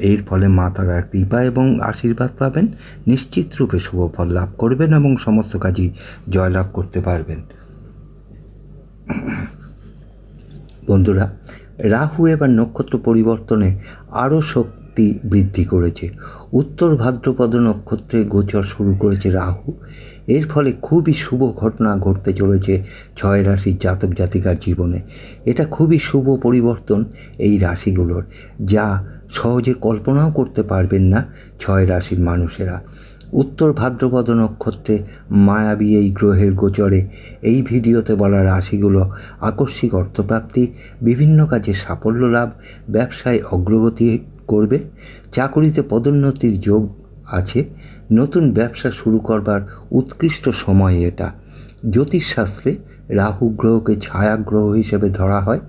এর ফলে মা তারার কৃপা এবং আশীর্বাদ পাবেন, নিশ্চিত রূপে শুভ ফল লাভ করবেন এবং সমস্ত কাজই জয়লাভ করতে পারবেন। বন্ধুরা, রাহু এবার নক্ষত্র পরিবর্তনে আরও শক্তি বৃদ্ধি করেছে। উত্তর ভাদ্রপদ নক্ষত্রে গোচর শুরু করেছে রাহু। এর ফলে খুবই শুভ ঘটনা ঘটতে চলেছে ছয় রাশির জাতক জাতিকার জীবনে। এটা খুবই শুভ পরিবর্তন এই রাশিগুলোর, যা সহজে কল্পনাও করতে পারবেন না ছয় রাশির মানুষেরা। উত্তর ভাদ্রপদ নক্ষত্রে মায়াবী এই গ্রহের গোচরে এই ভিডিওতে বলা রাশিগুলো আকস্মিক অর্থপ্রাপ্তি, বিভিন্ন কাজে সাফল্য লাভ, ব্যবসায় অগ্রগতি করবে, চাকুরিতে পদোন্নতির যোগ আছে, নতুন ব্যবসা শুরু করবার উৎকৃষ্ট সময় এটা। জ্যোতিষশাস্ত্রে রাহু গ্রহকে ছায়া গ্রহ হিসেবে ধরা হয়।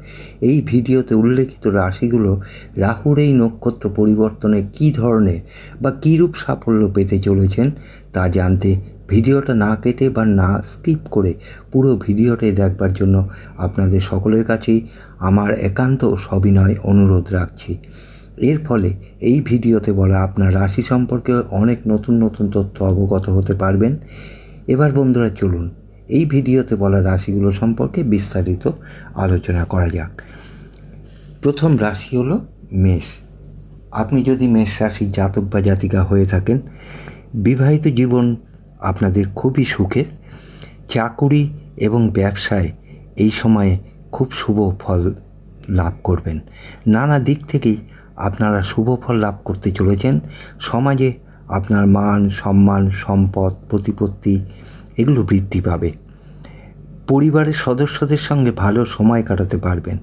এই ভিডিওতে উল্লেখিত রাশিগুলো রাহুর এই নক্ষত্র পরিবর্তনে কী ধরনের বা কীরূপ সাফল্য পেতে চলেছেন তা জানতে ভিডিওটা না কেটে বা না স্কিপ করে পুরো ভিডিওটাই দেখবার জন্য আপনাদের সকলের কাছেই আমার একান্ত সবিনয় অনুরোধ রাখছি। এর ফলে এই ভিডিওতে বলা আপনার রাশি সম্পর্কে অনেক নতুন নতুন তথ্য অবগত হতে পারবেন। এবার বন্ধুরা চলুন এই ভিডিওতে বলা রাশিগুলো সম্পর্কে বিস্তারিত আলোচনা করা যাক। প্রথম রাশি হলো মেষ। আপনি যদি মেষ রাশির জাতক বা জাতিকা হয়ে থাকেন, বিবাহিত জীবন আপনাদের খুবই সুখের চাকুরি এবং ব্যবসায় এই সময়ে খুব শুভ ফল লাভ করবেন। নানা দিক থেকেই আপনারা শুভ ফল লাভ করতে চলেছেন। সমাজে আপনার মান, সম্মান, সম্পদ, প্রতিপত্তি এগুলো বৃদ্ধি পাবে। পরিবারের সদস্যদের সঙ্গে ভালো সময় কাটাতে পারবেন।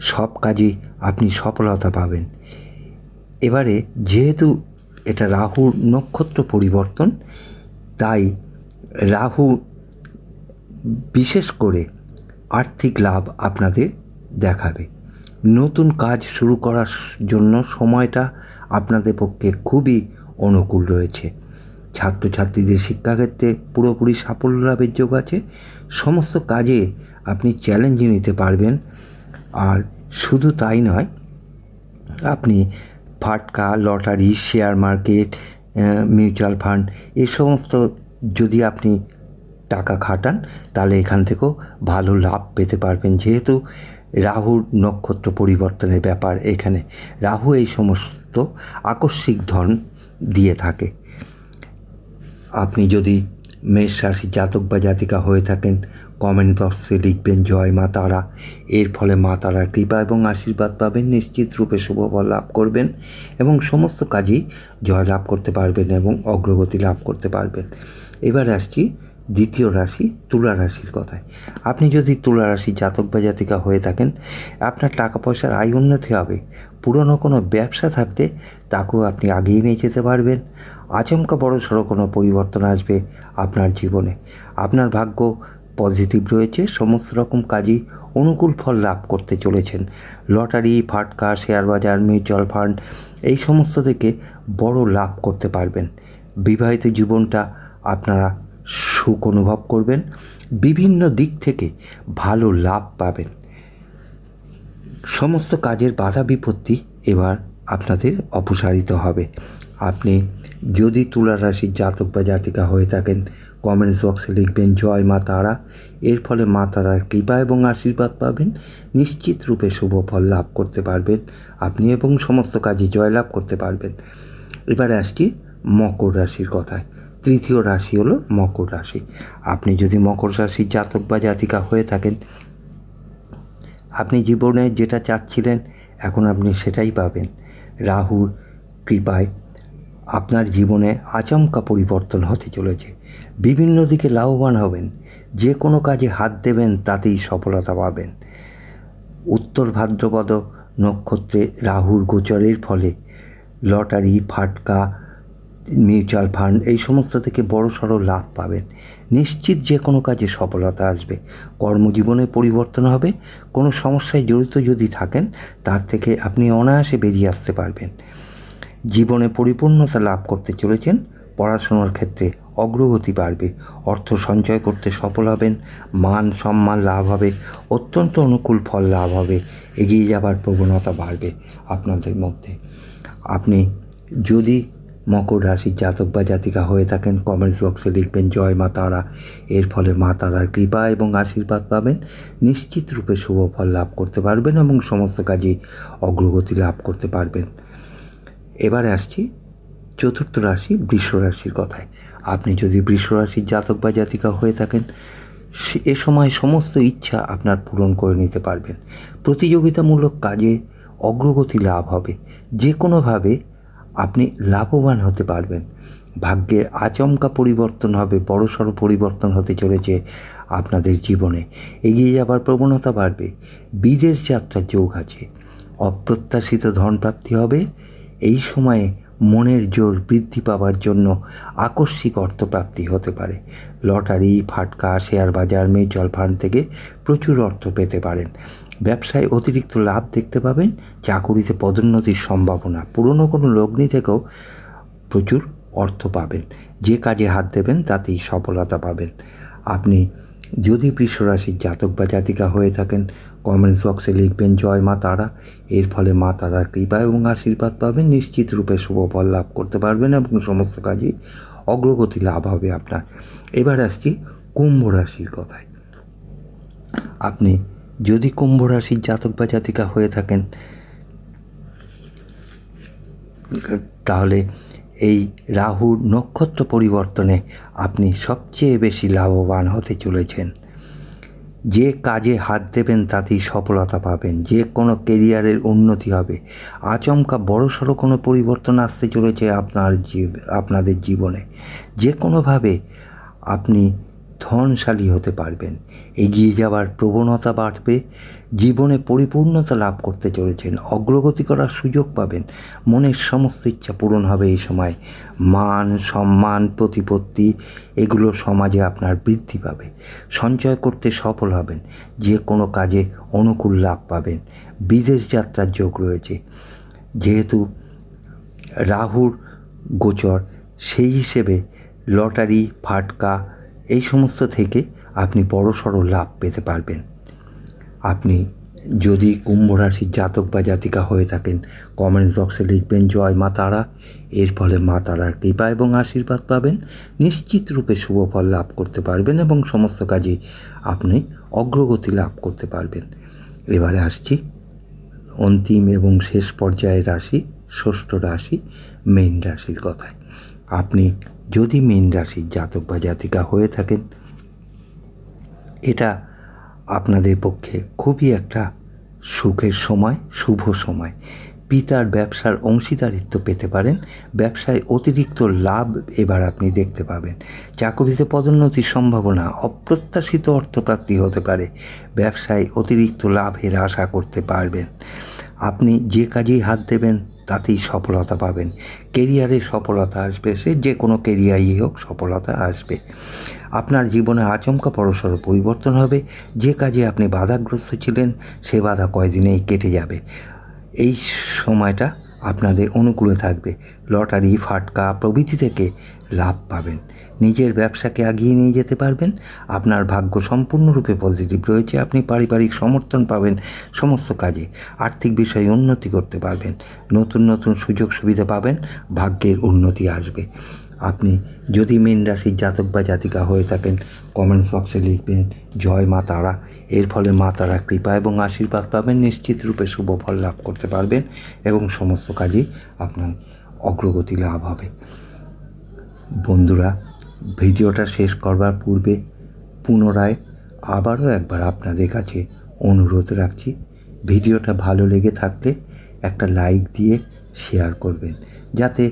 সব কাজে আপনি সফলতা পাবেন। এবারে যেহেতু এটা রাহুর নক্ষত্র পরিবর্তন, তাই রাহু বিশেষ করে আর্থিক লাভ আপনাদের দেখাবে। নতুন কাজ শুরু করার জন্য সময়টা আপনাদের পক্ষে খুবই অনুকূল রয়েছে। ছাত্রছাত্রীদের শিক্ষাক্ষেত্রে পুরোপুরি সাফল্য লাভের যোগ আছে। সমস্ত কাজে আপনি চ্যালেঞ্জ নিতে পারবেন। আর শুধু তাই নয়, আপনি ফাটকা, lottery share market mutual fund এই সমস্ত যদি আপনি টাকা খাটান, তাহলে এখান থেকেও ভালো লাভ পেতে পারবেন। যেহেতু রাহুর নক্ষত্র পরিবর্তনের ব্যাপার এখানে। রাহু এই সমস্ত আকস্মিক ধন দিয়ে থাকে। আপনি যদি মেষ রাশি জাতক বা জাতিকা হয়ে থাকেন কমেন্ট বক্সে লিখবেন, জয় মা তারা। এর ফলে মা তারার কৃপা এবং আশীর্বাদ পাবেন, নিশ্চিত রূপে শুভ ফল লাভ করবেন এবং সমস্ত কাজেই জয় লাভ করতে পারবেন এবং অগ্রগতি লাভ করতে পারবেন। এবার আসছি দ্বিতীয় রাশি, তুলা রাশির কথায়। আপনি যদি তুলা রাশি জাতক বা জাতিকা হয়ে থাকেন, আপনার টাকা পয়সার আয় উন্নতি হবে। পুরনো কোনো ব্যবসা থাকলে তাকেও আপনি আগিয়ে নিয়ে যেতে পারবেন। আচমকা বড় সড়ো কোনো পরিবর্তন আসবে আপনার জীবনে। আপনার ভাগ্য পজিটিভ রয়েছে, সমস্ত রকম কাজই অনুকূল ফল লাভ করতে চলেছেন। লটারি, ফাটকা শেয়ার বাজার মিউচুয়াল ফান্ড এই সমস্ত থেকে বড় লাভ করতে পারবেন। বিবাহিত জীবনটা আপনারা সুখ অনুভব করবেন, বিভিন্ন দিক থেকে ভালো লাভ পাবেন। সমস্ত কাজের বাধা বিপত্তি এবার আপনাদের অপসারিত হবে। আপনি যদি তুলা রাশির জাতক বা জাতিকা হয়ে থাকেন কমেন্টস বক্সে লিখবেন, জয় মা তারা। এর ফলে মা তারার কৃপা এবং আশীর্বাদ পাবেন, নিশ্চিত রূপে শুভ ফল লাভ করতে পারবেন আপনি এবং সমস্ত কাজে জয়লাভ করতে পারবেন। এবারে আসছি মকর রাশির কথায়। তৃতীয় রাশি হলো মকর রাশি। আপনি যদি মকর রাশির জাতক বা জাতিকা হয়ে থাকেন, আপনি জীবনে যেটা চাচ্ছিলেন, এখন আপনি সেটাই পাবেন। রাহুর কৃপায় আপনার জীবনে আচমকা পরিবর্তন হতে চলেছে। বিভিন্ন দিকে লাভবান হবেন। যে কোনো কাজে হাত দেবেন, তাতেই সফলতা পাবেন। উত্তর ভাদ্রপদ নক্ষত্রে রাহুর গোচরের ফলে লটারি, ফাটকা, মিউচুয়াল ফান্ড, এই সমস্ত থেকে বড় সড়ো লাভ পাবেন। নিশ্চিত যে কোনো কাজে সফলতা আসবে। কর্মজীবনে পরিবর্তন হবে। কোনো সমস্যায় জড়িত যদি থাকেন, তার থেকে আপনি অনায়াসে বেরিয়ে আসতে পারবেন। জীবনে পরিপূর্ণতা লাভ করতে চলেছেন, পড়াশোনার ক্ষেত্রে অগ্রগতি বাড়বে, অর্থ সঞ্চয় করতে সফল হবেন, মান সম্মান লাভ হবে, অত্যন্ত অনুকূল ফল লাভ হবে, এগিয়ে যাবার প্রবণতা বাড়বে আপনাদের মধ্যে। আপনি যদি মকর রাশির জাতক বা জাতিকা হয়ে থাকেন কমেন্টস বক্সে লিখবেন, জয় মা তারা। এর ফলে মা তারার কৃপা এবং আশীর্বাদ পাবেন নিশ্চিত রূপে শুভ ফল লাভ করতে পারবেন এবং সমস্ত কাজে অগ্রগতি লাভ করতে পারবেন। এবারে আসছি চতুর্থ রাশি বৃষ রাশির কথায়। আপনি যদি বৃষ রাশির জাতক বা জাতিকা হয়ে থাকেন এ সময় সমস্ত ইচ্ছা আপনার পূরণ করে নিতে পারবেন। প্রতিযোগিতামূলক কাজে অগ্রগতি লাভ হবে। যে কোনোভাবে আপনি লাভবান হতে পারবেন। ভাগ্যের আচমকা পরিবর্তন হবে, বড়সড় পরিবর্তন হতে চলেছে আপনাদের জীবনে। এগিয়ে যাবার প্রবণতা বাড়বে। বিদেশ যাত্রার যোগ আছে। অপ্রত্যাশিত ধনপ্রাপ্তি হবে। এই সময়ে মনের জোর বৃদ্ধি পাওয়ার জন্য আকস্মিক অর্থপ্রাপ্তি হতে পারে। লটারি, ফাটকা, শেয়ার বাজার, মিউচুয়াল ফান্ড থেকে প্রচুর অর্থ পেতে পারেন। ব্যবসায় অতিরিক্ত লাভ দেখতে পাবেন, চাকুরিতে পদোন্নতির সম্ভাবনা। পুরনো কোনো লগ্নি থেকেও প্রচুর অর্থ পাবেন। যে কাজে হাত দেবেন, তাতেই সফলতা পাবেন। আপনি যদি বৃষরাশির জাতক বা জাতিকা হয়ে থাকেন কমেন্টস বক্সে লিখবেন, জয় মা তারা। এর ফলে মা তারার কৃপা এবং আশীর্বাদ পাবেন, নিশ্চিত রূপে শুভ ফল লাভ করতে পারবেন এবং সমস্ত কাজে অগ্রগতি লাভ হবে আপনার। এবার আসছি কুম্ভ রাশির কথায়। আপনি যদি কুম্ভ রাশির জাতক বা জাতিকা হয়ে থাকেন, তাহলে এই রাহুর নক্ষত্র পরিবর্তনে আপনি সবচেয়ে বেশি লাভবান হতে চলেছেন। যে কাজে হাত দেবেন তাতেই সফলতা পাবেন। যে কোনো কেরিয়ারের উন্নতি হবে। আচমকা বড়সড় কোনো পরিবর্তন আসতে চলেছে আপনার আপনাদের জীবনে। যে কোনোভাবে আপনি ধনশালী হতে পারবেন। এগিয়ে যাওয়ার প্রবণতা বাড়বে, জীবনে পরিপূর্ণতা লাভ করতে চলেছেন, অগ্রগতি করার সুযোগ পাবেন, মনের সমস্ত ইচ্ছা পূরণ হবে এই সময়। মান, সম্মান, প্রতিপত্তি, এগুলো সমাজে আপনার বৃদ্ধি পাবে, সঞ্চয় করতে সফল হবেন, যে কোনো কাজে অনুকূল লাভ পাবেন। বিদেশ যাত্রার যোগ রয়েছে, যেহেতু রাহুর গোচর, সেই হিসেবে লটারি, ফাটকা, এই সমস্ত থেকে আপনি বড়সড় লাভ পেতে পারবেন। আপনি যদি কুম্ভ রাশির জাতক বা জাতিকা হয়ে থাকেন কমেন্টস বক্সে লিখবেন, জয় মা তারা। এর ফলে মা তারার কৃপা এবং আশীর্বাদ পাবেন। নিশ্চিত রূপে শুভ ফল লাভ করতে পারবেন এবং সমস্ত কাজে আপনি অগ্রগতি লাভ করতে পারবেন। এবারে আসছি অন্তিম এবং শেষ পর্যায়ের রাশি, ষষ্ঠ রাশি, মেন রাশির কথায়। আপনি যদি মেন রাশির জাতক বা জাতিকা হয়ে থাকেন এটা আপনাদের পক্ষে খুবই একটা সুখের সময়, শুভ সময়। পিতার ব্যবসার অংশীদারিত্ব পেতে পারেন, ব্যবসায় অতিরিক্ত লাভ এবার আপনি দেখতে পাবেন। চাকরিতে পদোন্নতির সম্ভাবনা, অপ্রত্যাশিত অর্থপ্রাপ্তি হতে পারে, ব্যবসায় অতিরিক্ত লাভের আশা করতে পারবেন। আপনি যে কাজেই হাত দেবেন, তাতেই সফলতা পাবেন। কেরিয়ারে সফলতা আসবে, সে যে কোনো কেরিয়ারই হোক, সফলতা আসবে। আপনার জীবনে আচমকা বড়সড় পরিবর্তন হবে। যে কাজে আপনি বাধাগ্রস্ত ছিলেন, সে বাধা কয়দিনেই কেটে যাবে। এই সময়টা আপনাদের অনুকূলে থাকবে। লটারি, ফাটকা প্রভৃতি থেকে লাভ পাবেন। নিজের ব্যবসাকে এগিয়ে নিয়ে যেতে পারবেন। আপনার ভাগ্য সম্পূর্ণরূপে পজিটিভ রয়েছে। আপনি পারিবারিক সমর্থন পাবেন সমস্ত কাজে। আর্থিক বিষয়ে উন্নতি করতে পারবেন। নতুন নতুন সুযোগ সুবিধা পাবেন। ভাগ্যের উন্নতি আসবে। আপনি যদি মেন রাশির জাতক বা জাতিকা হয়ে থাকেন কমেন্টস বক্সে লিখবেন, জয় মা তারা। এর ফলে মা তারা কৃপা এবং আশীর্বাদ পাবেন, নিশ্চিত রূপে শুভ ফল লাভ করতে পারবেন এবং সমস্ত কাজেই আপনার অগ্রগতি লাভ হবে। বন্ধুরা, ভিডিওটা শেষ করবার পূর্বে পুনরায় আবারও একবার আপনাদের কাছে অনুরোধ রাখছি, ভিডিওটা ভালো লেগে থাকলে একটা লাইক দিয়ে শেয়ার করবেন, যাতে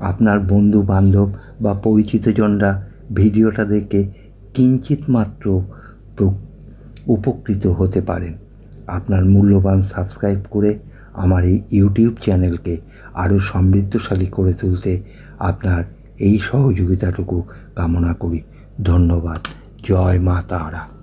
আপনার বন্ধু বান্ধব বা পরিচিতজনরা ভিডিওটা দেখে কিঞ্চিত মাত্র উপকৃত হতে পারেন। আপনার মূল্যবান সাবস্ক্রাইব করে আমার এই ইউটিউব চ্যানেলকে আরও সমৃদ্ধশালী করে তুলতে আপনার এই সহযোগিতাটুকু কামনা করি। ধন্যবাদ। জয় মা তারা।